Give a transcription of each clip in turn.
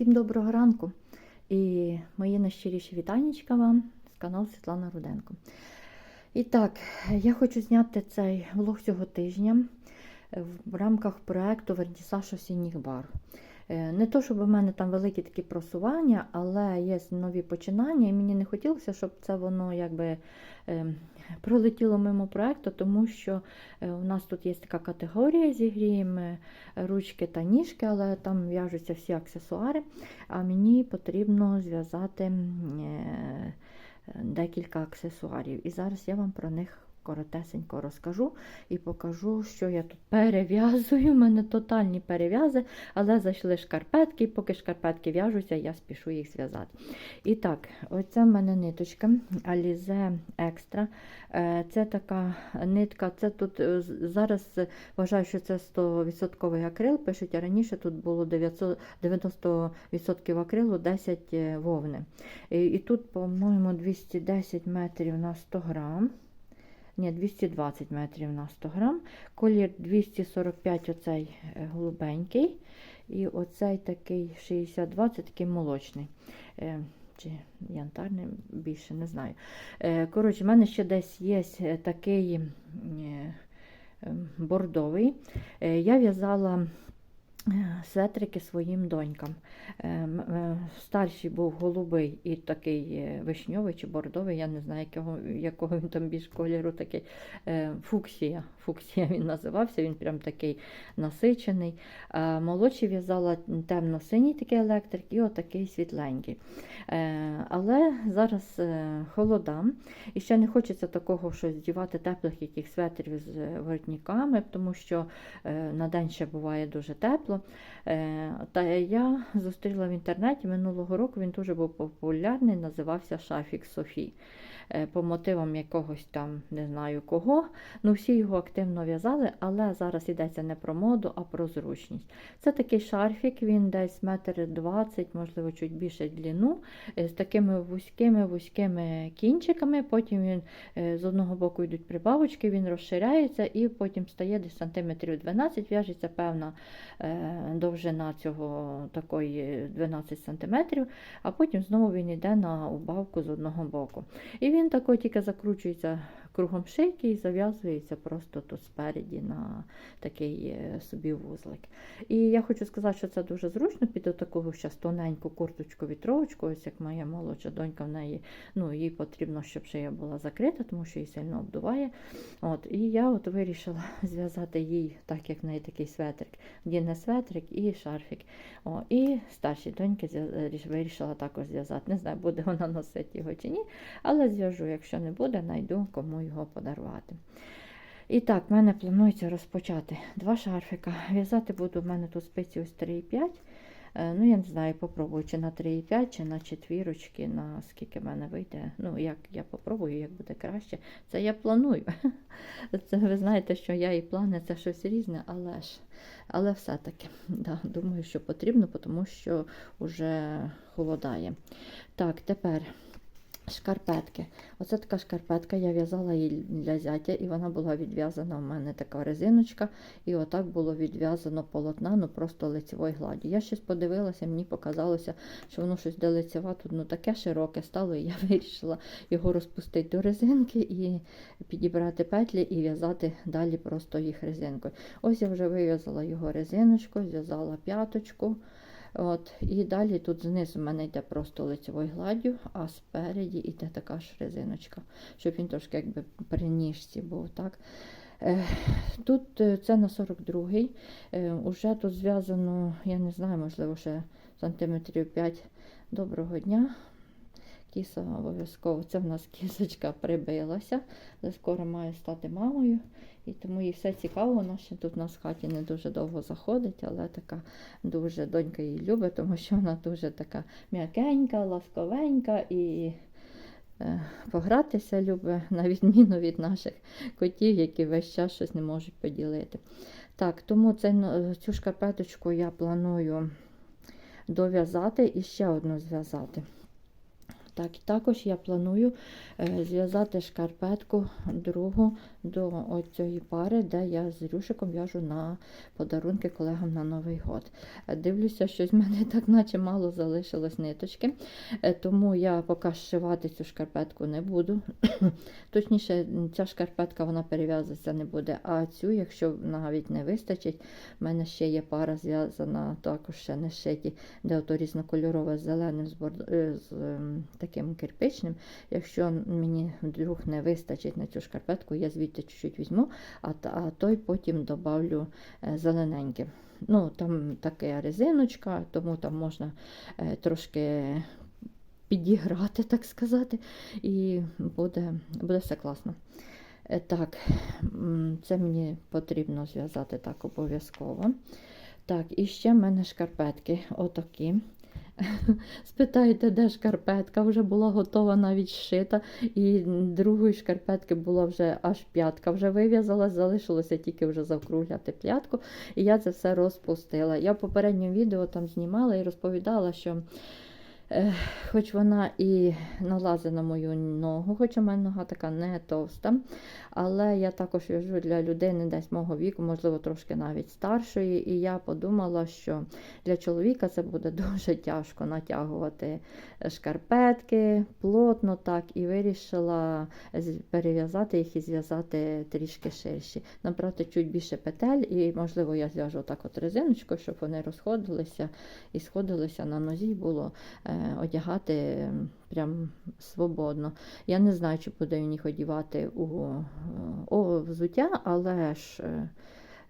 Всім доброго ранку і мої найщиріші вітаннячка вам з каналу Світлана Руденко. І так, я хочу зняти цей влог цього тижня в рамках проекту Вернісаж осінніх бар. Е, Не то, щоб у мене там великі такі просування, але є нові починання, і мені не хотілося, щоб це воно якби е, пролетіло мимо проекту, тому що е, у нас тут є така категорія зігріємо ручки та ніжки, але там в'яжуться всі аксесуари. А мені потрібно зв'язати е, декілька аксесуарів. І зараз я вам про них коротесенько розкажу і покажу, що я тут перев'язую. У мене тотальні перев'язи, але зайшли шкарпетки, і поки шкарпетки в'яжуться, я спішу їх зв'язати. І так, оце в мене ниточка Alize Extra. Е, Це така нитка, це тут е, зараз е, вважаю, що це 100% акрил. Пишуть, а раніше тут було 900 90% акрилу, 10 е, вовни. І, і тут, по-моєму, 210 метрів на 100 грам. Ні, 220 метрів на 100 грам. Колір 245 оцей е, голубенький. І оцей такий 62, це такий молочний. Е, Чи янтарний, більше не знаю. Е, Коротше, в мене ще десь є такий е, е, бордовий. Я в'язала светрики своїм донькам. Е, м- е, Старший був голубий і такий е, вишньовий чи бордовий, я не знаю, якого, якого він там більш кольору такий. Е, Фуксія. Фуксія він називався, він прям такий насичений. А молодший в'язала темно-синій такий електрик і отакий світленький. Але зараз холода, і ще не хочеться такого, що здівати теплих яких светрів з воротниками, тому що на день ще буває дуже тепло. Е, Та я зустріла в інтернеті минулого року, він дуже був популярний, називався Шафік Софі. Е, По мотивам якогось там не знаю кого. Ну, всі його активно в'язали, але зараз йдеться не про моду, а про зручність. Це такий шарфік, він десь метр двадцять, можливо, чуть більше длину, е, з такими вузькими вузькими кінчиками. Потім він е, з одного боку йдуть прибавочки, він розширяється і потім стає десь сантиметрів 12, в'яжеться певна довжина цього такої 12 сантиметрів, а потім знову він йде на убавку з одного боку. І він тако тільки закручується кругом шийки і зав'язується просто тут спереді на такий е, собі вузлик. І я хочу сказати, що це дуже зручно під таку тоненьку курточку вітровочку, ось як моя молодша донька в неї, ну їй потрібно, щоб шия була закрита, тому що її сильно обдуває. От, і я от вирішила зв'язати їй, так як в неї такий светрик, не светрик і шарфік. О, і старшій доньки вирішила також зв'язати. Не знаю, буде вона носити його чи ні, але зв'яжу, якщо не буде, знайду його подарувати. І так, в мене планується розпочати два шарфика. В'язати буду в мене тут спиці ось 3,5. Е, Ну, я не знаю, попробую чи на 3,5, чи на четвірочки, на скільки в мене вийде. Ну, як я попробую, як буде краще. Це я планую. Це ви знаєте, що я і плани це щось різне, але ж. Але все-таки, да, думаю, що потрібно, тому що вже холодає. Так, тепер шкарпетки. Оце така шкарпетка, я в'язала її для зятя, і вона була відв'язана в мене така резиночка, і отак було відв'язано полотна, ну просто лицевою гладдю. Я щось подивилася, мені показалося, що воно щось де лицева тут ну таке широке стало, і я вирішила його розпустити до резинки і підібрати петлі і в'язати далі просто їх резинкою. Ось я вже вив'язала його резиночкою, зв'язала п'яточку. От, і далі тут знизу в мене йде просто лицевою гладдю, а спереді йде така ж резиночка, щоб він трошки якби при ніжці був. так. Е, Тут е, це на 42-й. Е, Уже тут зв'язано, я не знаю, можливо, ще сантиметрів 5 доброго дня. Кіса обов'язково. Це в нас кісочка прибилася, але скоро має стати мамою. І тому їй все цікаво. Вона ще тут у нас в хаті не дуже довго заходить, але така дуже донька її любить, тому що вона дуже така м'якенька, ласковенька і е, погратися любить, на відміну від наших котів, які весь час щось не можуть поділити. Так, тому це, ну, цю шкарпеточку я планую дов'язати і ще одну зв'язати. Так, і також я планую е, зв'язати шкарпетку другу до цієї пари, де я з Рюшиком в'яжу на подарунки колегам на Новий год. Е, Дивлюся, щось в мене так наче мало залишилось ниточки, е, тому я поки зшивати цю шкарпетку не буду. Точніше, ця шкарпетка вона перев'язуватися не буде, а цю, якщо навіть не вистачить, в мене ще є пара зв'язана, також ще не шиті, де ото різнокольорове зеленим з, борд... з ем, таким кирпичним. Якщо мені вдруг не вистачить на цю шкарпетку, я звідти чуть-чуть візьму, а, а той потім добавлю е, зелененьке. Ну, там така резиночка, тому там можна е, трошки підіграти, так сказати, і буде, буде все класно. Е, Так, це мені потрібно зв'язати так обов'язково. Так, і ще в мене шкарпетки отакі. Спитаєте, де шкарпетка? Вже була готова навіть шита, і другої шкарпетки була вже аж п'ятка вже вив'язала, залишилося тільки вже завкругляти п'ятку. І я це все розпустила. Я в попередньому відео там знімала і розповідала, що хоч вона і налазить на мою ногу, хоч у мене нога така не товста, але я також в'яжу для людини десь мого віку, можливо, трошки навіть старшої. І я подумала, що для чоловіка це буде дуже тяжко натягувати шкарпетки плотно так, і вирішила перев'язати їх і зв'язати трішки ширші. Набрати чуть більше петель, і, можливо, я зв'яжу так от резиночкою, щоб вони розходилися і сходилися на нозі, було е, одягати прям свободно. Я не знаю, чи буде в них одягати у, у взуття, але ж. е,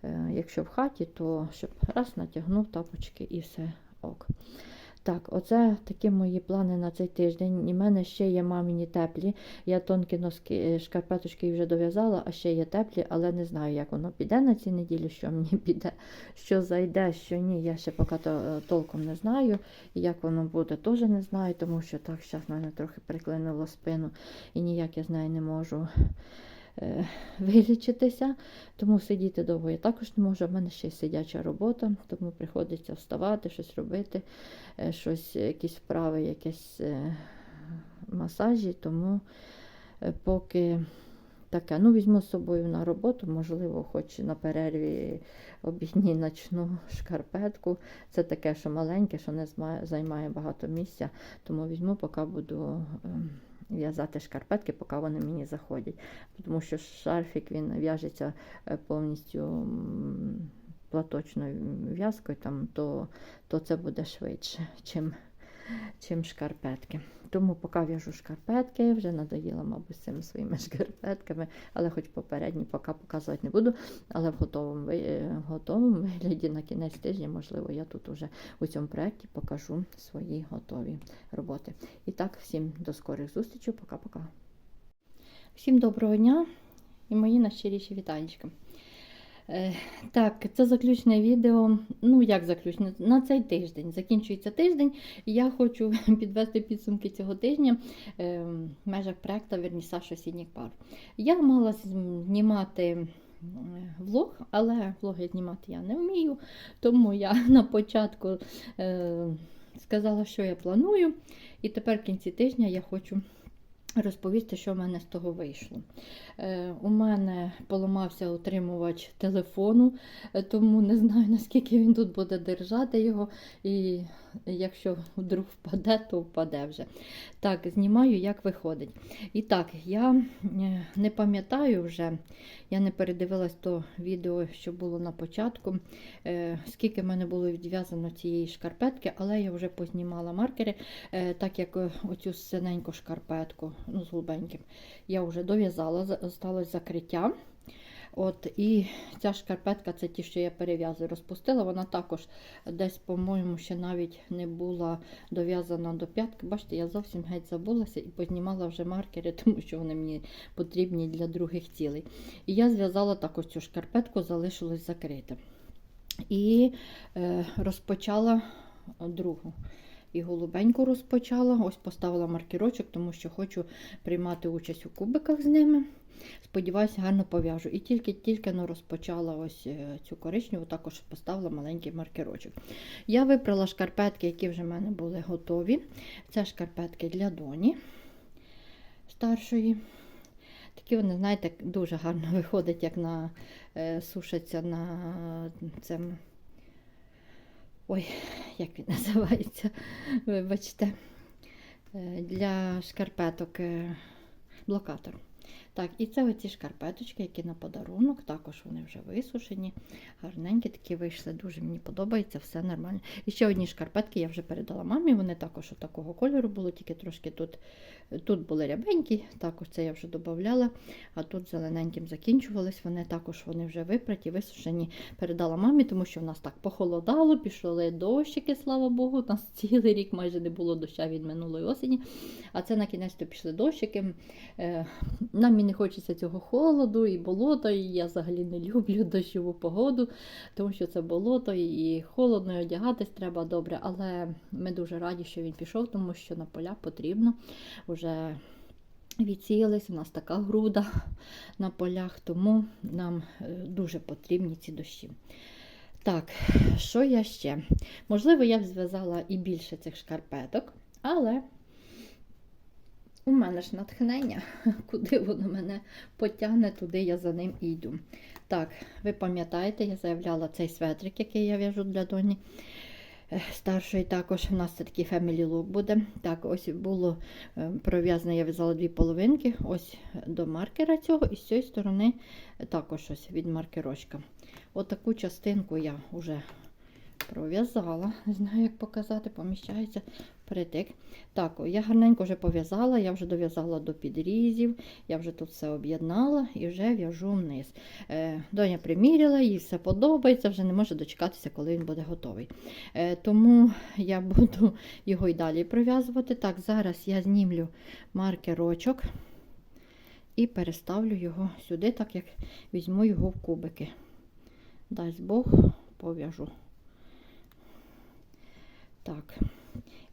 Е, Якщо в хаті, то щоб раз натягнув тапочки і все ок. Так, оце такі мої плани на цей тиждень. І в мене ще є мамині теплі. Я тонкі носки, е, шкарпеточки вже дов'язала, а ще є теплі, але не знаю, як воно піде на цій неділі, що мені піде, що зайде, що ні. Я ще поки то, е, толком не знаю. І як воно буде, теж не знаю, тому що так зараз мене трохи приклинуло спину і ніяк я з нею не можу вилічитися. Тому сидіти довго я також не можу. У мене ще й сидяча робота, тому приходиться вставати, щось робити, е, щось, якісь вправи, якісь е, масажі. Тому е, поки таке, ну візьму з собою на роботу, можливо, хоч на перерві обідній начну шкарпетку. Це таке, що маленьке, що не займає багато місця, тому візьму, поки буду. В'язати шкарпетки, поки вони мені заходять. Тому що шарфік він в'яжеться е, повністю платочною в'язкою, там, то, то це буде швидше, чим, чим шкарпетки. Тому поки в'яжу шкарпетки, вже надоїла, мабуть, цими своїми шкарпетками, але хоч попередні поки показувати не буду. Але в готовому, е, в готовому вигляді на кінець тижня, можливо, я тут уже у цьому проєкті покажу свої готові роботи. І так, всім до скорих зустрічей, пока-пока. Всім доброго дня і мої найщиріші вітанечка. Е, Так, це заключне відео. Ну, як заключне? На цей тиждень. Закінчується тиждень, я хочу підвести підсумки цього тижня е, в межах проекту Вернісаж осінніх пар. Я мала знімати влог, але влоги знімати я не вмію, тому я на початку е, сказала, що я планую, і тепер в кінці тижня я хочу розповісти, що в мене з того вийшло. Е, у мене поламався утримувач телефону, е, тому не знаю, наскільки він тут буде держати його. І якщо вдруг впаде, то впаде вже. Так, знімаю, як виходить. І так, я е, не пам'ятаю вже, я не передивилась то відео, що було на початку, скільки в мене було відв'язано цієї шкарпетки, але я вже познімала маркери, так як оцю синеньку шкарпетку, ну, я вже дов'язала, за- осталось закриття. От, і ця шкарпетка, це ті, що я перев'язую, розпустила. Вона також десь, по-моєму, ще навіть не була дов'язана до п'ятки. Бачите, я зовсім геть забулася і познімала вже маркери, тому що вони мені потрібні для других цілей. І я зв'язала також цю шкарпетку, залишилось закрите. І е, розпочала другу. І голубеньку розпочала. Ось поставила маркерочок, тому що хочу приймати участь у кубиках з ними. Сподіваюся, гарно пов'яжу. І тільки-тільки ну, розпочала ось е, цю коричневу, також поставила маленький маркерочок. Я вибрала шкарпетки, які вже в мене були готові. Це шкарпетки для доні старшої. Такі вони, знаєте, дуже гарно виходять, як на е, сушаться на цьому. Ой, як він називається, вибачте, е, для шкарпеток е, блокатор. Так, і це оці шкарпеточки, які на подарунок, також вони вже висушені, гарненькі такі вийшли, дуже мені подобається, все нормально. І ще одні шкарпетки я вже передала мамі, вони також такого кольору були, тільки трошки тут тут були рябенькі, також це я вже додавала, а тут зелененьким закінчувались, вони також вони вже випраті, висушені. Передала мамі, тому що в нас так похолодало, пішли дощики, слава Богу. У нас цілий рік майже не було доща від минулої осені. А це на кінець то пішли дощики. Е, Нам і не хочеться цього холоду і болота, і я взагалі не люблю дощову погоду, тому що це болото і холодно, і одягатись треба добре. Але ми дуже раді, що він пішов, тому що на поля потрібно вже відсіялись. У нас така груда на полях, тому нам е, дуже потрібні ці дощі. Так, що я ще? Можливо, я б зв'язала і більше цих шкарпеток, але у мене ж натхнення, куди воно мене потягне, туди я за ним йду. Так, ви пам'ятаєте, я заявляла цей светрик, який я в'яжу для доні старшої. Також у нас це такий family look буде. Так, ось було е, я в'язала дві половинки, ось до маркера цього, і з цієї сторони також ось від маркерочка. Отаку частинку я вже пров'язала. Не знаю, як показати, поміщається притик. Так, я гарненько вже пов'язала, я вже дов'язала до підрізів, я вже тут все об'єднала і вже в'яжу вниз. Е, Доня приміряла, їй все подобається, вже не може дочекатися, коли він буде готовий. Е, Тому я буду його і далі пров'язувати. Так, зараз я знімлю маркерочок і переставлю його сюди, так як візьму його в кубики. Дасть Бог, пов'яжу. Так,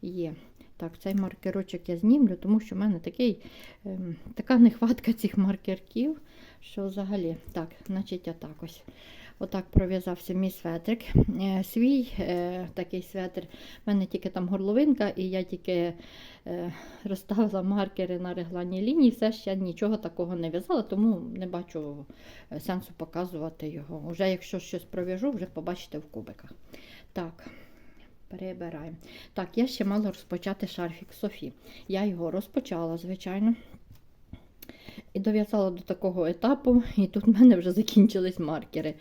є. Так, цей маркерочок я знімлю, тому що в мене такий, е, така нехватка цих маркерків, що взагалі. Так, значить, я ось. Отак пров'язався мій светрик. Е, свій е, такий светр, в мене тільки там горловинка, і я тільки е, розставила маркери на регланній лінії, все ще нічого такого не в'язала, тому не бачу е, сенсу показувати його. Уже якщо щось пров'яжу, вже побачите в кубиках. Так. Перебираємо. Так, я ще мала розпочати шарфік Софі. Я його розпочала, звичайно. І дов'язала до такого етапу, і тут в мене вже закінчились маркери.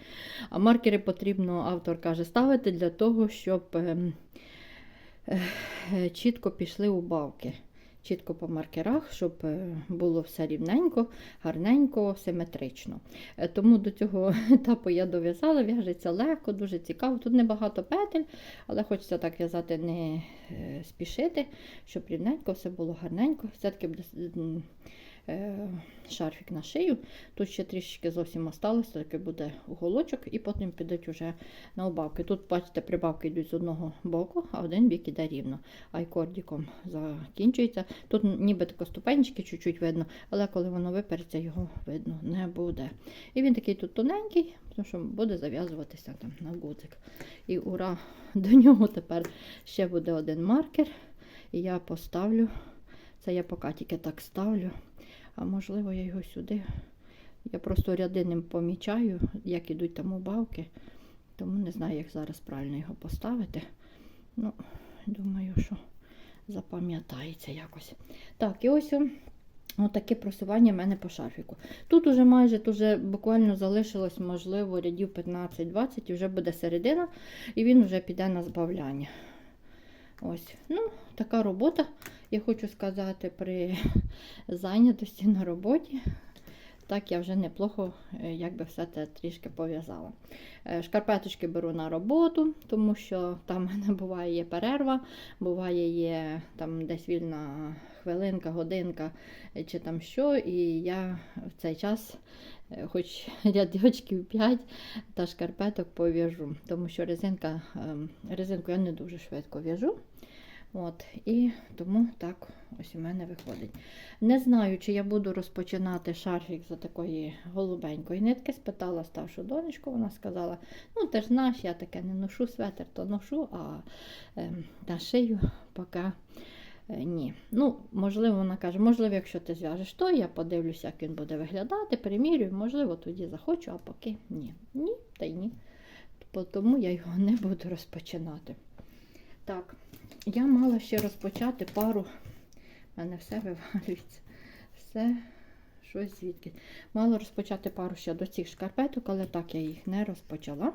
А маркери потрібно, автор каже, ставити для того, щоб е, е, чітко пішли убавки. Чітко по маркерах, щоб е, було все рівненько, гарненько, симетрично. Е, тому до цього етапу я дов'язала, в'яжеться легко, дуже цікаво. Тут небагато петель, але хочеться так в'язати, не е, спішити, щоб рівненько все було гарненько. Все-таки шарфік на шию. Тут ще трішки зовсім осталось, таки буде уголочок, і потім підуть вже на убавки. Тут, бачите, прибавки йдуть з одного боку, а один бік іде рівно. Айкордіком закінчується. Тут ніби тако ступенечки чуть-чуть видно, але коли воно випереться, його видно не буде. І він такий тут тоненький, тому що буде зав'язуватися там на гудзик. І ура! До нього тепер ще буде один маркер. І я поставлю. Це я поки тільки так ставлю. А можливо, я його сюди. Я просто рядинним помічаю, як ідуть там убавки. Тому не знаю, як зараз правильно його поставити. Ну, думаю, що запам'ятається якось. Так, і ось таке просування в мене по шарфіку. Тут уже майже уже буквально залишилось, можливо, рядів 15-20, і вже буде середина, і він вже піде на збавляння. Ось, ну, така робота, я хочу сказати, при зайнятості на роботі. Так, я вже неплохо е, якби все це трішки пов'язала. Е, шкарпеточки беру на роботу, тому що там в мене буває є перерва, буває є там десь вільна хвилинка, годинка е, чи там що. І я в цей час, хоч рядочків 5 та шкарпеток пов'яжу, тому що резинка, ем, резинку я не дуже швидко в'яжу. От, і тому так ось у мене виходить. Не знаю, чи я буду розпочинати шарфік з такої голубенької нитки. Спитала старшу донечку, вона сказала: ну ти ж знаєш, я таке не ношу светр, то ношу, а е, на шию поки. е, Ні. Ну, можливо, вона каже, можливо, якщо ти зв'яжеш то, я подивлюся, як він буде виглядати, примірюю, можливо, тоді захочу, а поки ні. Ні, та й ні. Тому я його не буду розпочинати. Так, я мала ще розпочати пару. У мене все вивалюється. Все щось звідки. Мала розпочати пару ще до цих шкарпеток, але так я їх не розпочала.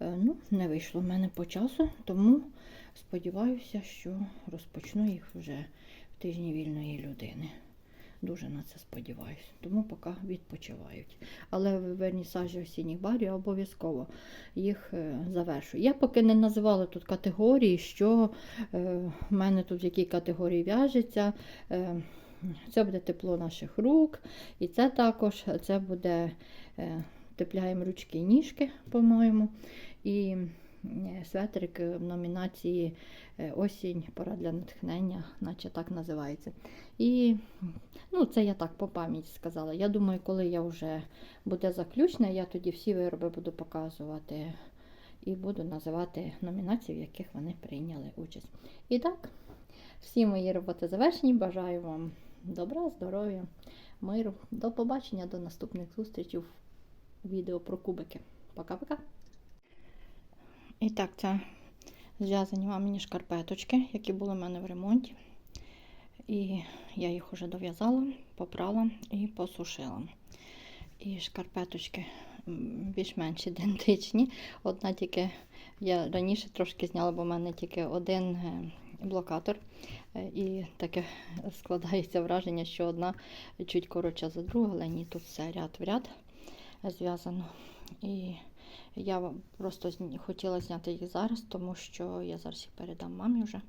Е, Ну, не вийшло в мене по часу, тому сподіваюся, що розпочну їх вже в тижні вільної людини. Дуже на це сподіваюся, тому поки відпочивають. Але в вернісажі осінніх барів обов'язково їх е, завершую. Я поки не називала тут категорії, що е, в мене тут в якій категорії в'яжеться. Е, це буде тепло наших рук, і це також це буде тепляємо ручки і ніжки, по-моєму. І светрик в номінації е, Осінь, пора для натхнення, наче так називається. І ну, це я так по пам'яті сказала. Я думаю, коли я вже буде заключне, я тоді всі вироби буду показувати і буду називати номінації, в яких вони прийняли участь. І так, всі мої роботи завершені. Бажаю вам добра, здоров'я, миру. До побачення, до наступних зустрічей в відео про кубики. Пока-пока. І так, це зв'язані мамині шкарпеточки, які були в мене в ремонті. І я їх вже дов'язала, попрала і посушила. І шкарпеточки більш-менш ідентичні. Одна тільки я раніше трошки зняла, бо в мене тільки один е, блокатор. Е, І таке складається враження, що одна чуть коротша за другу, але ні, тут все ряд в ряд зв'язано. І я просто хотіла зняти їх зараз, тому що я зараз їх передам мамі вже,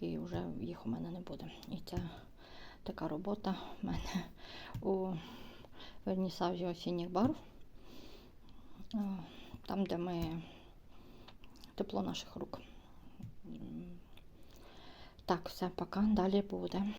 і вже їх у мене не буде. І це така робота в мене у вернісажі осінніх барв, там, де ми тепло наших рук. Так, все, пока. Далі буде.